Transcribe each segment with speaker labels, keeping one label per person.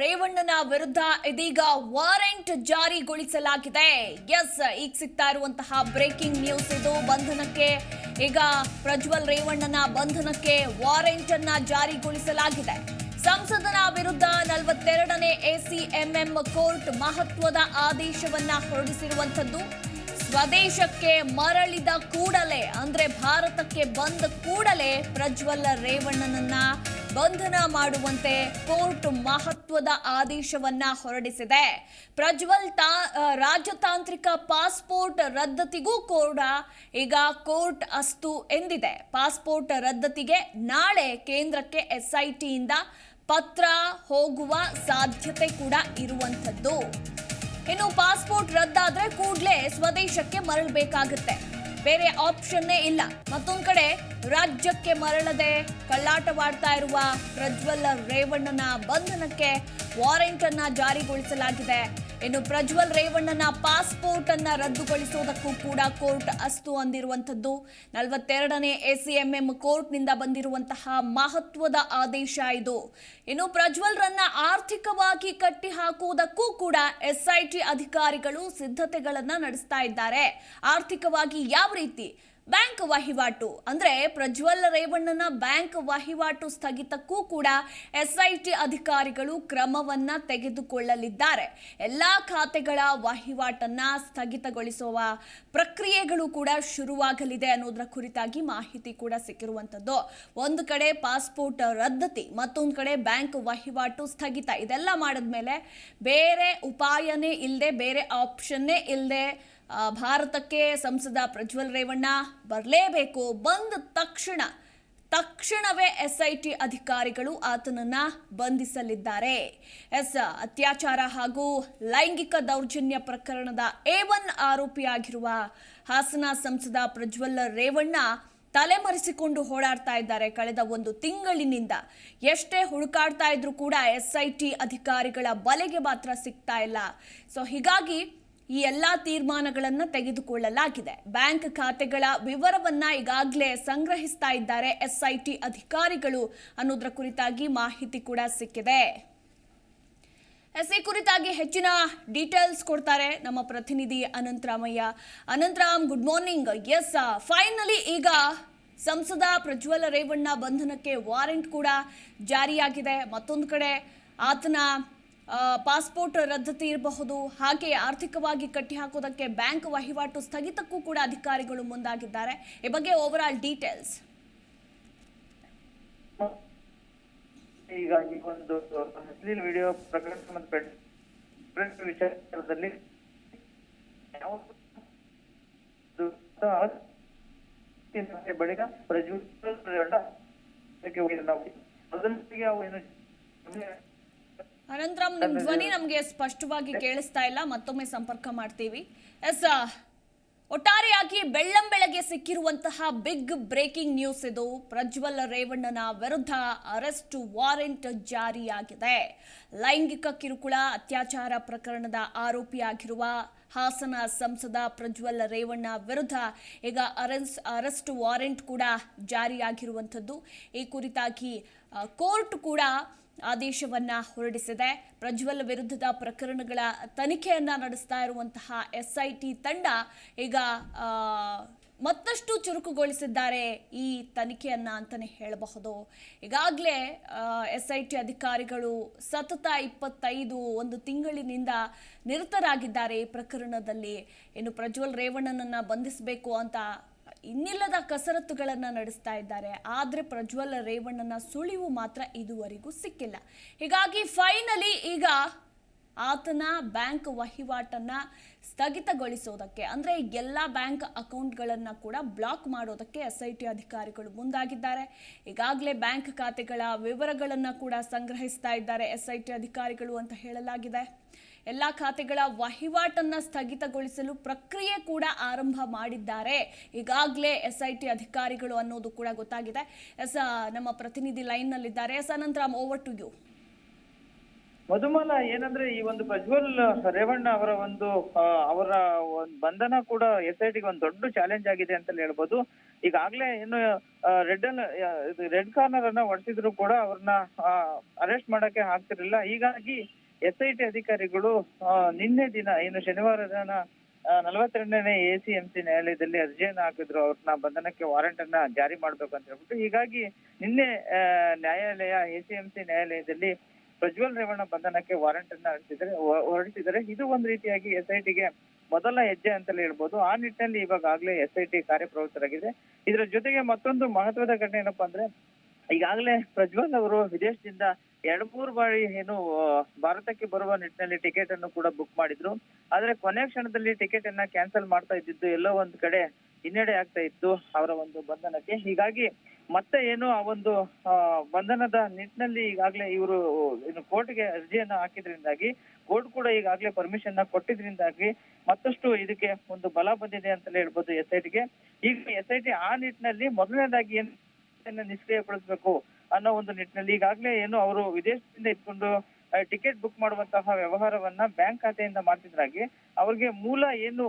Speaker 1: ರೇವಣ್ಣನ ವಿರುದ್ಧ ಇದೀಗ ವಾರೆಂಟ್ ಜಾರಿಗೊಳಿಸಲಾಗಿದೆ. ಎಸ್, ಈಗ ಸಿಗ್ತಾ ಇರುವಂತಹ ಬ್ರೇಕಿಂಗ್ ನ್ಯೂಸ್ ಇದು. ಬಂಧನಕ್ಕೆ ಈಗ ಪ್ರಜ್ವಲ್ ರೇವಣ್ಣನ ಬಂಧನಕ್ಕೆ ವಾರೆಂಟ್ ಅನ್ನ ಜಾರಿಗೊಳಿಸಲಾಗಿದೆ. ಸಂಸದನ ವಿರುದ್ಧ ನಲವತ್ತೆರಡನೇ ಎಸಿಎಂಎಂ ಕೋರ್ಟ್ ಮಹತ್ವದ ಆದೇಶವನ್ನ ಹೊರಡಿಸಿರುವಂತದ್ದು ಸ್ವದೇಶಕ್ಕೆ ಮರಳಿದ ಕೂಡಲೇ, ಅಂದ್ರೆ ಭಾರತಕ್ಕೆ ಬಂದ ಕೂಡಲೇ ಪ್ರಜ್ವಲ್ ರೇವಣ್ಣನನ್ನ ಬಂಧನ ಮಾಡುವಂತೆ ಕೋರ್ಟ್ ಮಹತ್ವದ ಆದೇಶವನ್ನ ಹೊರಡಿಸಿದೆ. ಪ್ರಜ್ವಲ್ ತಾ ರಾಜತಾಂತ್ರಿಕ ಪಾಸ್ಪೋರ್ಟ್ ರದ್ದತಿಗೂ ಕೂಡ ಈಗ ಕೋರ್ಟ್ ಅಸ್ತು ಎಂದಿದೆ. ಪಾಸ್ಪೋರ್ಟ್ ರದ್ದತಿಗೆ ನಾಳೆ ಕೇಂದ್ರಕ್ಕೆ ಎಸ್ಐಟಿಯಿಂದ ಪತ್ರ ಹೋಗುವ ಸಾಧ್ಯತೆ ಕೂಡ ಇರುವಂಥದ್ದು. ಇನ್ನು ಪಾಸ್ಪೋರ್ಟ್ ರದ್ದಾದ್ರೆ ಕೂಡಲೇ ಸ್ವದೇಶಕ್ಕೆ ಮರಳಬೇಕಾಗುತ್ತೆ. ಬೇರೆ ಆಪ್ಷನ್ನೇ ಇಲ್ಲ. ಮತ್ತೊಂದು ಕಡೆ, ರಾಜ್ಯಕ್ಕೆ ಮರಳದೆ ಕಳ್ಳಾಟವಾಡ್ತಾ ಇರುವ ಪ್ರಜ್ವಲ್ ರೇವಣ್ಣನ ಬಂಧನಕ್ಕೆ ವಾರೆಂಟ್ ಅನ್ನ ಜಾರಿಗೊಳಿಸಲಾಗಿದೆ. ಇನ್ನು ಪ್ರಜ್ವಲ್ ರೇವಣ್ಣನ ಪಾಸ್ಪೋರ್ಟ್ ಅನ್ನ ರದ್ದುಗೊಳಿಸುವುದಕ್ಕೂ ಕೂಡ ಕೋರ್ಟ್ ಅಸ್ತು ಅಂದಿರುವಂತದ್ದು ನಲವತ್ತೆರಡನೇ ಎಸಿಎಂಎಂ ಕೋರ್ಟ್ನಿಂದ ಬಂದಿರುವಂತಹ ಮಹತ್ವದ ಆದೇಶ ಇದು. ಇನ್ನು ಪ್ರಜ್ವಲ್ ರನ್ನ ಆರ್ಥಿಕವಾಗಿ ಕಟ್ಟಿ ಹಾಕುವುದಕ್ಕೂ ಕೂಡ ಎಸ್ಐಟಿ ಅಧಿಕಾರಿಗಳು ಸಿದ್ಧತೆಗಳನ್ನ ನಡೆಸ್ತಾ ಇದ್ದಾರೆ. ಆರ್ಥಿಕವಾಗಿ ಯಾವ ರೀತಿ ಬ್ಯಾಂಕ್ ವಹಿವಾಟು. ಅಂದ್ರೆ ಪ್ರಜ್ವಲ್ ರೇವಣ್ಣನ ಬ್ಯಾಂಕ್ ವಹಿವಾಟು ಸ್ಥಗಿತಕ್ಕೂ ಕೂಡ ಎಸ್ಐಟಿ ಅಧಿಕಾರಿಗಳು ಕ್ರಮವನ್ನ ತೆಗೆದುಕೊಳ್ಳಲಿದ್ದಾರೆ. ಎಲ್ಲಾ ಖಾತೆಗಳ ವಹಿವಾಟನ್ನ ಸ್ಥಗಿತಗೊಳಿಸುವ ಪ್ರಕ್ರಿಯೆಗಳು ಕೂಡ ಶುರುವಾಗಲಿದೆ ಅನ್ನೋದರ ಕುರಿತಾಗಿ ಮಾಹಿತಿ ಕೂಡ ಸಿಕ್ಕಿರುವಂತದ್ದು ಒಂದು ಕಡೆ ಪಾಸ್ಪೋರ್ಟ್ ರದ್ದತಿ, ಮತ್ತೊಂದು ಕಡೆ ಬ್ಯಾಂಕ್ ವಹಿವಾಟು ಸ್ಥಗಿತ. ಇದೆಲ್ಲ ಮಾಡಿದ್ಮೇಲೆ ಬೇರೆ ಉಪಾಯನೇ ಇಲ್ಲದೆ ಬೇರೆ ಆಪ್ಷನ್ನೇ ಇಲ್ಲದೆ ಭಾರತಕ್ಕೆ ಸಂಸದ ಪ್ರಜ್ವಲ್ ರೇವಣ್ಣ ಬರಲೇಬೇಕು ಬಂದ ತಕ್ಷಣ, ತಕ್ಷಣವೇ ಎಸ್ಐಟಿ ಅಧಿಕಾರಿಗಳು ಆತನನ್ನ ಬಂಧಿಸಲಿದ್ದಾರೆ. ಎಸ್, ಅತ್ಯಾಚಾರ ಹಾಗೂ ಲೈಂಗಿಕ ದೌರ್ಜನ್ಯ ಪ್ರಕರಣದ ಎ ಒನ್ ಆರೋಪಿಯಾಗಿರುವ ಹಾಸನ ಸಂಸದ ಪ್ರಜ್ವಲ್ ರೇವಣ್ಣ ತಲೆಮರೆಸಿಕೊಂಡು ಓಡಾಡ್ತಾ ಇದ್ದಾರೆ. ಕಳೆದ ಒಂದು ತಿಂಗಳಿನಿಂದ ಎಷ್ಟೇ ಹುಡುಕಾಡ್ತಾ ಇದ್ರು ಕೂಡ ಎಸ್ಐಟಿ ಅಧಿಕಾರಿಗಳ ಬಲೆಗೆ ಮಾತ್ರ ಸಿಗ್ತಾ ಇಲ್ಲ. ಸೊ ಹೀಗಾಗಿ ಈ ಎಲ್ಲ ತೀರ್ಮಾನಗಳನ್ನು ತೆಗೆದುಕೊಳ್ಳಲಾಗಿದೆ. ಬ್ಯಾಂಕ್ ಖಾತೆಗಳ ವಿವರವನ್ನ ಈಗಾಗಲೇ ಸಂಗ್ರಹಿಸ್ತಾ ಇದ್ದಾರೆ ಎಸ್ಐಟಿ ಅಧಿಕಾರಿಗಳು. ಅನ್ನೋದ್ರ ಕುರಿತಾಗಿ ಮಾಹಿತಿ ಕೂಡ ಸಿಕ್ಕಿದೆ. ಎಸ್ ಈ ಕುರಿತಾಗಿ ಹೆಚ್ಚಿನ ಡೀಟೇಲ್ಸ್ ಕೊಡ್ತಾರೆ ನಮ್ಮ ಪ್ರತಿನಿಧಿ Anantharamaiah. Anantharam, good morning. Yes finally ಈಗ ಸಂಸದ ಪ್ರಜ್ವಲ ರೇವಣ್ಣ ಬಂಧನಕ್ಕೆ ವಾರೆಂಟ್ ಕೂಡ ಜಾರಿಯಾಗಿದೆ. ಮತ್ತೊಂದು ಕಡೆ ಆತನ ಪಾಸ್ಪೋರ್ಟ್ ರದ್ದತಿ ಇರಬಹುದು. ಹಾಗೆ ಆರ್ಥಿಕವಾಗಿ ಕಟ್ಟಿ ಹಾಕೋದಕ್ಕೆ ಬ್ಯಾಂಕ್ ವಹಿವಾಟು ಸ್ಥಗಿತಕ್ಕೂ ಕೂಡ ಅಧಿಕಾರಿಗಳು ಮುಂದಾಗಿದ್ದಾರೆ. ಈ ಬಗ್ಗೆ ಓವರ್ ಆಲ್ ಡೀಟೇಲ್ಸ್
Speaker 2: ಈ ಒಂದು ಅಶ್ಲೀಲ ವಿಡಿಯೋ ಪ್ರಕರಣ ವಿಚಾರದಲ್ಲಿ ಬಳಿಕ ಪ್ರಜ್ವಲ್ ಮೊದಲಿಗೆ ಅವು ಏನು
Speaker 1: ಅನಂತರಾಮ್ ನಿಮ್ ಧ್ವನಿ ನಮಗೆ ಸ್ಪಷ್ಟವಾಗಿ ಕೇಳಿಸ್ತಾ ಇಲ್ಲ ಮತ್ತೊಮ್ಮೆ ಸಂಪರ್ಕ ಮಾಡ್ತೀವಿ. ಎಸ್ ಒಟ್ಟಾರೆಯಾಗಿ ಬೆಳ್ಳಂಬೆಳಗ್ಗೆ ಸಿಕ್ಕಿರುವಂತಹ ಬಿಗ್ ಬ್ರೇಕಿಂಗ್ ನ್ಯೂಸ್ ಇದು. ಪ್ರಜ್ವಲ್ ರೇವಣ್ಣನ ವಿರುದ್ಧ ಅರೆಸ್ಟ್ ವಾರೆಂಟ್ ಜಾರಿಯಾಗಿದೆ. ಲೈಂಗಿಕ ಕಿರುಕುಳ ಅತ್ಯಾಚಾರ ಪ್ರಕರಣದ ಆರೋಪಿಯಾಗಿರುವ ಹಾಸನ ಸಂಸದ ಪ್ರಜ್ವಲ್ ರೇವಣ್ಣ ವಿರುದ್ಧ ಈಗ ಅರೆಸ್ ಅರೆಸ್ಟ್ ವಾರೆಂಟ್ ಕೂಡ ಜಾರಿಯಾಗಿರುವಂಥದ್ದು. ಈ ಕುರಿತಾಗಿ ಕೋರ್ಟ್ ಕೂಡ ಆದೇಶವನ್ನ ಹೊರಡಿಸಿದೆ. ಪ್ರಜ್ವಲ್ ವಿರುದ್ಧದ ಪ್ರಕರಣಗಳ ತನಿಖೆಯನ್ನ ನಡೆಸ್ತಾ ಇರುವಂತಹ ಎಸ್ಐಟಿ ತಂಡ ಈಗ ಮತ್ತಷ್ಟು ಚುರುಕುಗೊಳಿಸಿದ್ದಾರೆ ಈ ತನಿಖೆಯನ್ನ ಅಂತಾನೆ ಹೇಳಬಹುದು. ಈಗಾಗಲೇ ಎಸ್ ಐ ಟಿ ಅಧಿಕಾರಿಗಳು ಸತತ ಇಪ್ಪತ್ತೈದು ಒಂದು ತಿಂಗಳಿನಿಂದ ನಿರತರಾಗಿದ್ದಾರೆ ಈ ಪ್ರಕರಣದಲ್ಲಿ. ಇನ್ನು ಪ್ರಜ್ವಲ್ ರೇವಣ್ಣನನ್ನ ಬಂಧಿಸಬೇಕು ಅಂತ ಇನ್ನಿಲ್ಲದ ಕಸರತ್ತುಗಳನ್ನು ನಡೆಸ್ತಾ ಇದ್ದಾರೆ. ಆದರೆ ಪ್ರಜ್ವಲ್ ರೇವಣ್ಣನ ಸುಳಿವು ಮಾತ್ರ ಇದುವರೆಗೂ ಸಿಕ್ಕಿಲ್ಲ. ಹೀಗಾಗಿ ಫೈನಲಿ ಈಗ ಆತನ ಬ್ಯಾಂಕ್ ವಹಿವಾಟನ್ನ ಸ್ಥಗಿತಗೊಳಿಸೋದಕ್ಕೆ, ಅಂದ್ರೆ ಎಲ್ಲ ಬ್ಯಾಂಕ್ ಅಕೌಂಟ್ಗಳನ್ನು ಕೂಡ ಬ್ಲಾಕ್ ಮಾಡೋದಕ್ಕೆ ಎಸ್ ಐ ಟಿ ಅಧಿಕಾರಿಗಳು ಮುಂದಾಗಿದ್ದಾರೆ. ಈಗಾಗಲೇ ಬ್ಯಾಂಕ್ ಖಾತೆಗಳ ವಿವರಗಳನ್ನು ಕೂಡ ಸಂಗ್ರಹಿಸ್ತಾ ಇದ್ದಾರೆ ಎಸ್ ಐ ಟಿ ಅಧಿಕಾರಿಗಳು ಅಂತ ಹೇಳಲಾಗಿದೆ. ಎಲ್ಲ ಖಾತೆಗಳ ವಹಿವಾಟನ್ನ ಸ್ಥಗಿತಗೊಳಿಸಲು ಪ್ರಕ್ರಿಯೆ ಕೂಡ ಆರಂಭ ಮಾಡಿದ್ದಾರೆ. ಈಗಾಗಲೇ ಎಸ್ ಐ ಟಿ ಅಧಿಕಾರಿಗಳು ಅನ್ನೋದು ಕೂಡ ಗೊತ್ತಾಗಿದೆ. ಎಸ್ ನಮ್ಮ ಪ್ರತಿನಿಧಿ line ನಲ್ಲಿದ್ದಾರೆ yes, Anantharam over to you
Speaker 2: Madhumala, ಏನಂದ್ರೆ ಈ ಒಂದು ಪ್ರಜ್ವಲ್ ರೇವಣ್ಣ ಅವರ ಒಂದು ಅವರ ಒಂದು ಬಂಧನ ಕೂಡ ಎಸ್ ಐ ಟಿಗೆ ಒಂದು ದೊಡ್ಡ ಚಾಲೆಂಜ್ ಆಗಿದೆ ಅಂತ ಹೇಳ್ಬೋದು. ಈಗಾಗಲೇ ಇನ್ನು ರೆಡ್ ರೆಡ್ ಕಾರ್ನರ್ ಅನ್ನ ಹೊಡೆಸಿದ್ರು ಕೂಡ ಅವ್ರನ್ನ ಅರೆಸ್ಟ್ ಮಾಡಕ್ಕೆ ಆಗ್ತಿರ್ಲಿಲ್ಲ. ಹೀಗಾಗಿ ಎಸ್ ಐ ಟಿ ಅಧಿಕಾರಿಗಳು ನಿನ್ನೆ ದಿನ ಏನು ಶನಿವಾರ ದಿನ ನಲವತ್ತೆರಡನೇ ಎ ಸಿ ಎಂ ಸಿ ನ್ಯಾಯಾಲಯದಲ್ಲಿ ಅರ್ಜಿಯನ್ನು ಹಾಕಿದ್ರು ಅವ್ರನ್ನ ಬಂಧನಕ್ಕೆ ವಾರೆಂಟ್ ಅನ್ನ ಜಾರಿ ಮಾಡ್ಬೇಕು ಅಂತ ಹೇಳ್ಬಿಟ್ಟು. ಹೀಗಾಗಿ ನಿನ್ನೆ ನ್ಯಾಯಾಲಯ ಎ ಸಿ ಎಂ ಸಿ ನ್ಯಾಯಾಲಯದಲ್ಲಿ ಪ್ರಜ್ವಲ್ ರೇವಣ್ಣ ಬಂಧನಕ್ಕೆ ವಾರೆಂಟ್ ಅನ್ನ ಹೊರಡಿಸಿದರೆ ಹೊರಡಿಸಿದರೆ ಇದು ಒಂದು ರೀತಿಯಾಗಿ ಎಸ್ ಐ ಟಿಗೆ ಮೊದಲ ಹೆಜ್ಜೆ ಅಂತಲೇ ಹೇಳ್ಬೋದು. ಆ ನಿಟ್ಟಿನಲ್ಲಿ ಇವಾಗಲೇ ಎಸ್ ಐ ಟಿ ಕಾರ್ಯಪ್ರವೃತ್ತರಾಗಿದೆ. ಇದರ ಜೊತೆಗೆ ಮತ್ತೊಂದು ಮಹತ್ವದ ಘಟನೆ ಏನಪ್ಪಾ ಅಂದ್ರೆ, ಈಗಾಗಲೇ ಪ್ರಜ್ವಲ್ ಅವರು ವಿದೇಶದಿಂದ ಎರಡ್ ಮೂರು ಬಾರಿ ಏನು ಭಾರತಕ್ಕೆ ಬರುವ ನಿಟ್ಟಿನಲ್ಲಿ ಟಿಕೆಟ್ ಅನ್ನು ಕೂಡ ಬುಕ್ ಮಾಡಿದ್ರು. ಆದ್ರೆ ಕೊನೆ ಕ್ಷಣದಲ್ಲಿ ಟಿಕೆಟ್ ಅನ್ನ ಕ್ಯಾನ್ಸಲ್ ಮಾಡ್ತಾ ಇದ್ದಿದ್ದು ಎಲ್ಲೋ ಒಂದ್ ಕಡೆ ಹಿನ್ನಡೆ ಆಗ್ತಾ ಇತ್ತು ಅವರ ಒಂದು ಬಂಧನಕ್ಕೆ. ಹೀಗಾಗಿ ಮತ್ತೆ ಏನು, ಆ ಒಂದು ಬಂಧನದ ನಿಟ್ಟಿನಲ್ಲಿ ಈಗಾಗಲೇ ಇವರು ಏನು ಕೋರ್ಟ್ಗೆ ಅರ್ಜಿಯನ್ನ ಹಾಕಿದ್ರಿಂದಾಗಿ ಕೋರ್ಟ್ ಕೂಡ ಈಗಾಗಲೇ ಪರ್ಮಿಷನ್ನ ಕೊಟ್ಟಿದ್ರಿಂದಾಗಿ ಮತ್ತಷ್ಟು ಇದಕ್ಕೆ ಒಂದು ಬಲ ಬಂದಿದೆ ಅಂತಲೇ ಹೇಳ್ಬೋದು ಎಸ್ ಐ ಟಿಗೆ ಈಗ ಎಸ್ ಐ ಟಿ ಆ ನಿಟ್ಟಿನಲ್ಲಿ ಮೊದಲನೇದಾಗಿ ಏನು ನಿಷ್ಕ್ರಿಯಗೊಳಿಸಬೇಕು? ಅನ್ನೋ ಒಂದು ನಿಟ್ಟಿನಲ್ಲಿ ಈಗಾಗಲೇ ಏನು ಅವರು ವಿದೇಶದಿಂದ ಇಟ್ಕೊಂಡು ಟಿಕೆಟ್ ಬುಕ್ ಮಾಡುವಂತಹ ವ್ಯವಹಾರವನ್ನ ಬ್ಯಾಂಕ್ ಖಾತೆಯಿಂದ ಮಾಡ್ತಿದ್ರಾಗಿ ಅವ್ರಿಗೆ ಮೂಲ ಏನು,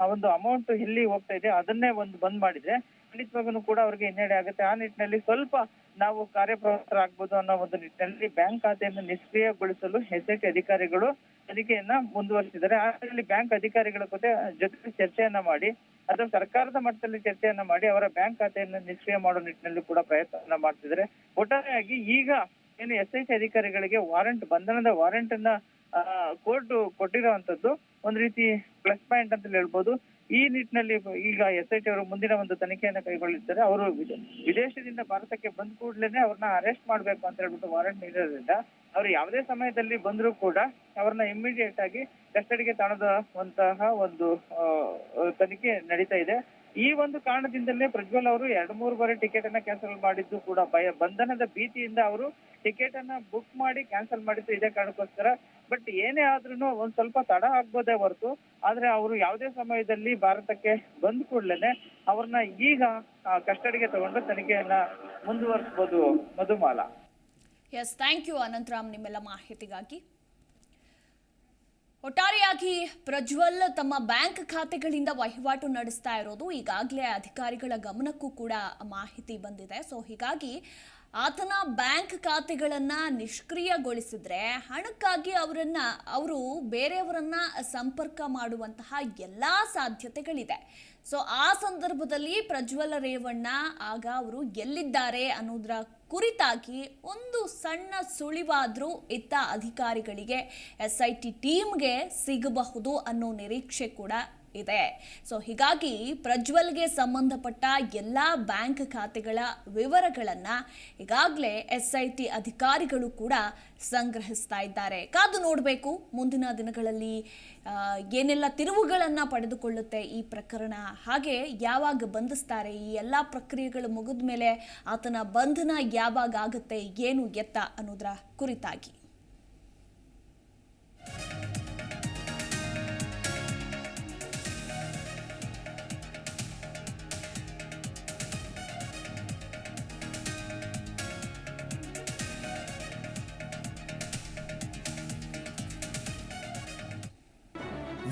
Speaker 2: ಆ ಒಂದು ಅಮೌಂಟ್ ಎಲ್ಲಿ ಹೋಗ್ತಾ ಇದೆ ಅದನ್ನೇ ಒಂದು ಬಂದ್ ಮಾಡಿದ್ರೆ ಖಂಡಿತವಾಗೂ ಕೂಡ ಅವ್ರಿಗೆ ಹಿನ್ನಡೆ ಆಗುತ್ತೆ. ಆ ನಿಟ್ಟಿನಲ್ಲಿ ಸ್ವಲ್ಪ ನಾವು ಕಾರ್ಯಪ್ರವೃತ್ತರಾಗ್ಬೋದು ಅನ್ನೋ ಒಂದು ನಿಟ್ಟಿನಲ್ಲಿ ಬ್ಯಾಂಕ್ ಖಾತೆಯನ್ನು ನಿಷ್ಕ್ರಿಯಗೊಳಿಸಲು ಎಸ್ ಐ ಟಿ ಅಧಿಕಾರಿಗಳು ತನಿಖೆಯನ್ನ ಮುಂದುವರಿಸಿದ್ದಾರೆ. ಅದರಲ್ಲಿ ಬ್ಯಾಂಕ್ ಅಧಿಕಾರಿಗಳ ಜೊತೆ ಜೊತೆ ಚರ್ಚೆಯನ್ನ ಮಾಡಿ, ಅಥವಾ ಸರ್ಕಾರದ ಮಟ್ಟದಲ್ಲಿ ಚರ್ಚೆಯನ್ನ ಮಾಡಿ ಅವರ ಬ್ಯಾಂಕ್ ಖಾತೆಯನ್ನು ನಿಷ್ಕ್ರಿಯ ಮಾಡೋ ನಿಟ್ಟಿನಲ್ಲಿ ಕೂಡ ಪ್ರಯತ್ನ ಮಾಡ್ತಿದ್ದಾರೆ. ಒಟ್ಟಾರೆಯಾಗಿ ಈಗ ಏನು ಎಸ್ ಐ ಟಿ ಅಧಿಕಾರಿಗಳಿಗೆ ವಾರೆಂಟ್, ಬಂಧನದ ವಾರಂಟ್ ಅನ್ನ ಕೋರ್ಟ್ ಕೊಟ್ಟಿರುವಂತದ್ದು ಒಂದ್ ರೀತಿ ಪ್ಲಸ್ ಪಾಯಿಂಟ್ ಅಂತ ಹೇಳ್ಬೋದು. ಈ ನಿಟ್ಟಿನಲ್ಲಿ ಈಗ ಎಸ್ ಐ ಟಿ ಅವರು ಮುಂದಿನ ಒಂದು ತನಿಖೆಯನ್ನ ಕೈಗೊಳ್ಳಿದ್ದಾರೆ. ಅವರು ವಿದೇಶದಿಂದ ಭಾರತಕ್ಕೆ ಬಂದ ಕೂಡಲೇ ಅವ್ರನ್ನ ಅರೆಸ್ಟ್ ಮಾಡ್ಬೇಕು ಅಂತ ಹೇಳ್ಬಿಟ್ಟು ವಾರೆಂಟ್ ನೀಡಿರೋದ್ರಿಂದ ಅವ್ರು ಯಾವುದೇ ಸಮಯದಲ್ಲಿ ಬಂದರೂ ಕೂಡ ಅವ್ರನ್ನ ಇಮಿಡಿಯೇಟ್ ಆಗಿ ಕಸ್ಟಡಿಗೆ ತಾಣದಂತಹ ಒಂದು ತನಿಖೆ ನಡೀತಾ ಇದೆ. ಈ ಒಂದು ಕಾರಣದಿಂದಲೇ ಪ್ರಜ್ವಲ್ ಅವರು ಎರಡ್ ಮೂರು ಬಾರಿ ಟಿಕೆಟ್ ಅನ್ನ ಕ್ಯಾನ್ಸಲ್ ಮಾಡಿದ್ದು ಕೂಡ ಬಂಧನದ ಭೀತಿಯಿಂದ ಅವರು ಟಿಕೆಟ್ ಅನ್ನ ಬುಕ್ ಮಾಡಿ ಕ್ಯಾನ್ಸಲ್ ಮಾಡಿದ್ದು ಇದೇ ಕಾರಣಕ್ಕೋಸ್ಕರ. ಬಟ್ ಏನೇ ಆದ್ರೂ ಒಂದ್ ಸ್ವಲ್ಪ ತಡ ಆಗ್ಬೋದೇ ಹೊರತು. ಆದ್ರೆ ಅವರು ಯಾವುದೇ ಸಮಯದಲ್ಲಿ ಭಾರತಕ್ಕೆ ಬಂದ ಕೂಡಲೇ ಅವ್ರನ್ನ ಈಗ ಕಸ್ಟಡಿಗೆ ತಗೊಂಡು ತನಿಖೆಯನ್ನ ಮುಂದುವರಿಸಬಹುದು Madhumala.
Speaker 1: Yes thank you Anantharam, ನಿಮ್ಮೆಲ್ಲ ಮಾಹಿತಿಗಾಗಿ. ಒಟ್ಟಾರೆಯಾಗಿ ಪ್ರಜ್ವಲ್ ತಮ್ಮ ಬ್ಯಾಂಕ್ ಖಾತೆಗಳಿಂದ ವಹಿವಾಟು ನಡೆಸ್ತಾ ಇರೋದು. ಈಗಾಗಲೇ ಅಧಿಕಾರಿಗಳ ಗಮನಕ್ಕೂ ಕೂಡ ಮಾಹಿತಿ ಬಂದಿದೆ. ಸೊ ಹೀಗಾಗಿ ಆತನ ಬ್ಯಾಂಕ್ ಖಾತೆಗಳನ್ನ ನಿಷ್ಕ್ರಿಯಗೊಳಿಸಿದ್ರೆ ಹಣಕ್ಕಾಗಿ ಅವರನ್ನ, ಅವರು ಬೇರೆಯವರನ್ನ ಸಂಪರ್ಕ ಮಾಡುವಂತಹ ಎಲ್ಲ ಸಾಧ್ಯತೆಗಳಿದೆ. ಸೊ ಆ ಸಂದರ್ಭದಲ್ಲಿ ಪ್ರಜ್ವಲ ರೇವಣ್ಣ, ಆಗ ಅವರು ಎಲ್ಲಿದ್ದಾರೆ ಅನ್ನೋದ್ರ ಕುರಿತಾಗಿ ಒಂದು ಸಣ್ಣ ಸುಳಿವಾದರೂ ಇತ್ತ ಅಧಿಕಾರಿಗಳಿಗೆ, ಎಸ್ ಐ ಟಿ ಟೀಮ್ಗೆ ಸಿಗಬಹುದು ಅನ್ನೋ ನಿರೀಕ್ಷೆ ಕೂಡ ಇದೆ. ಸೊ ಹೀಗಾಗಿ ಪ್ರಜ್ವಲ್ಗೆ ಸಂಬಂಧಪಟ್ಟ ಎಲ್ಲ ಬ್ಯಾಂಕ್ ಖಾತೆಗಳ ವಿವರಗಳನ್ನ ಈಗಾಗಲೇ ಎಸ್ ಐ ಟಿ ಅಧಿಕಾರಿಗಳು ಕೂಡ ಸಂಗ್ರಹಿಸ್ತಾ ಇದ್ದಾರೆ. ಕಾದು ನೋಡಬೇಕು ಮುಂದಿನ ದಿನಗಳಲ್ಲಿ ಏನೆಲ್ಲ ತಿರುವುಗಳನ್ನು ಪಡೆದುಕೊಳ್ಳುತ್ತೆ ಈ ಪ್ರಕರಣ, ಹಾಗೆ ಯಾವಾಗ ಬಂಧಿಸ್ತಾರೆ, ಈ ಎಲ್ಲ ಪ್ರಕ್ರಿಯೆಗಳು ಮುಗಿದ ಮೇಲೆ ಆತನ ಬಂಧನ ಯಾವಾಗ ಆಗುತ್ತೆ, ಏನು ಎತ್ತ ಅನ್ನೋದರ ಕುರಿತಾಗಿ.